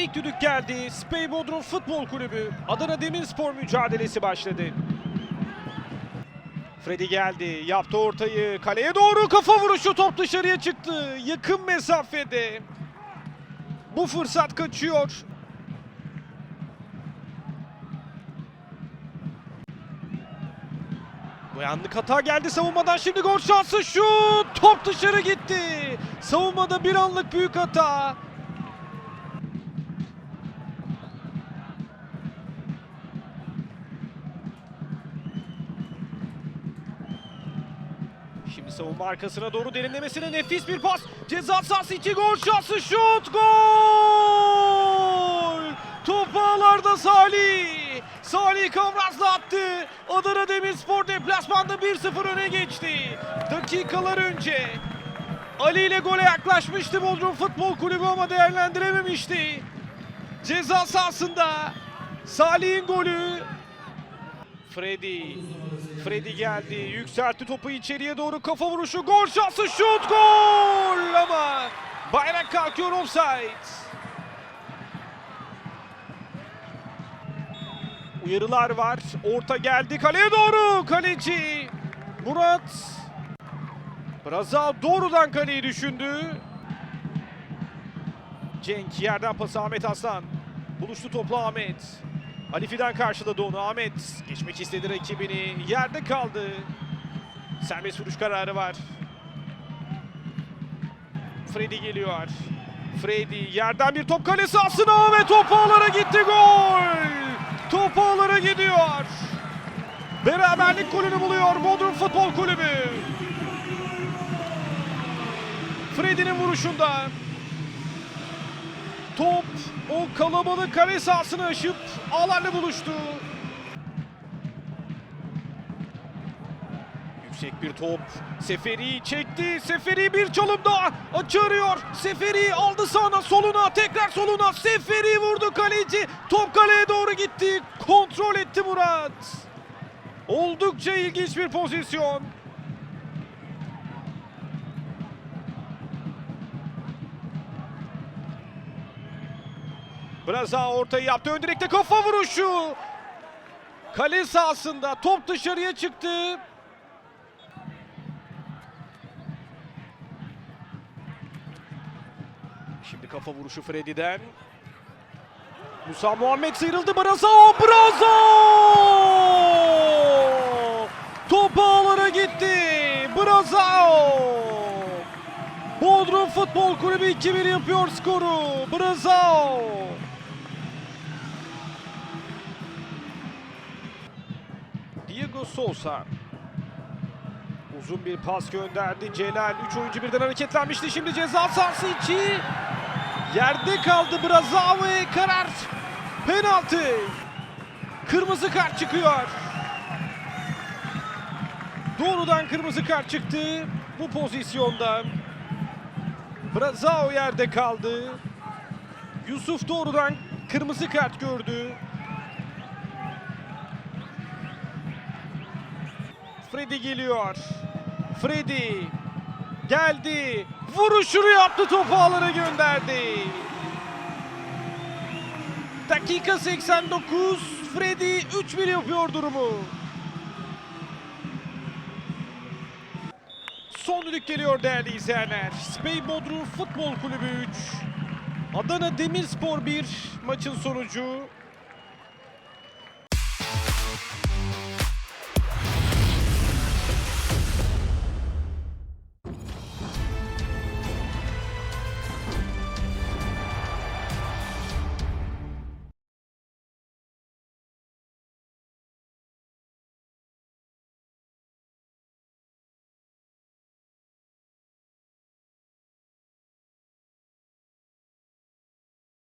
ilk düdük geldi. Spey Bodrum Futbol Kulübü Adana Demirspor mücadelesi başladı. Freddy geldi, yaptı ortayı, kaleye doğru kafa vuruşu top dışarıya çıktı. Yakın mesafede. Bu fırsat kaçıyor. Yanlık hata geldi savunmadan şimdi gol şansı şut top dışarı gitti. Savunmada bir anlık büyük hata. Şimdi savunma arkasına doğru derinlemesine nefis bir pas. Ceza sahası içi gol şansı şut gol! Top ağlarda Salih. Salih Kavraz'la attı. Adana Demirspor deplasmanda 1-0 öne geçti. Dakikalar önce Ali ile gole yaklaşmıştı Bodrum Futbol Kulübü ama değerlendirememişti. Ceza sahasında Salih'in golü Freddy. Freddy geldi. Yükseltti topu içeriye doğru. Kafa vuruşu. Gol şansı. Şut. Gol. Ama bayrak kalkıyor offside. Uyarılar var. Orta geldi. Kaleye doğru. Kaleci. Murat. Brazal doğrudan kaleyi düşündü. Cenk yerden pası Ahmet Aslan. Buluştu topla Ahmet. Ali Fidan karşıladı onu. Ahmet geçmek istedi rakibini. Yerde kaldı. Serbest vuruş kararı var. Freddy geliyor. Freddy yerden bir top kale sahasına ve top ağlara gitti gol. Top ağlara gidiyor. Beraberlik golünü buluyor Bodrum Futbol Kulübü. Freddy'nin vuruşunda Top o kalabalık kale sahasını aşıp ağlarla buluştu. Yüksek bir top. Seferi çekti. Seferi bir çalım daha. Açı arıyor. Seferi aldı sağına soluna. Tekrar soluna. Seferi vurdu kaleci. Top kaleye doğru gitti. Kontrol etti Murat. Oldukça ilginç bir pozisyon. Braza ortayı yaptı. Ön direkte kafa vuruşu. Kale sahasında top dışarıya çıktı. Şimdi kafa vuruşu Freddy'den. Musa Muhammed sıyrıldı. Braza! Braza! Top ağlara gitti. Braza! Bodrum Futbol Kulübü 2-1 yapıyor skoru. Braza! Diego Sousa. Uzun bir pas gönderdi. Celal 3 oyuncu birden hareketlenmişti. Şimdi ceza sahası içi. Yerde kaldı Braza ve karar penaltı. Kırmızı kart çıkıyor. Doğrudan kırmızı kart çıktı bu pozisyonda. Brazao yerde kaldı. Yusuf doğrudan kırmızı kart gördü. Freddy geliyor. Freddy geldi. Vuruşunu yaptı topu ağlara gönderdi. Dakika 89. Freddy 3-1 yapıyor durumu. Son düdük geliyor değerli izleyenler. Spey Bodrum Futbol Kulübü 3. Adana Demirspor 1 maçın sonucu.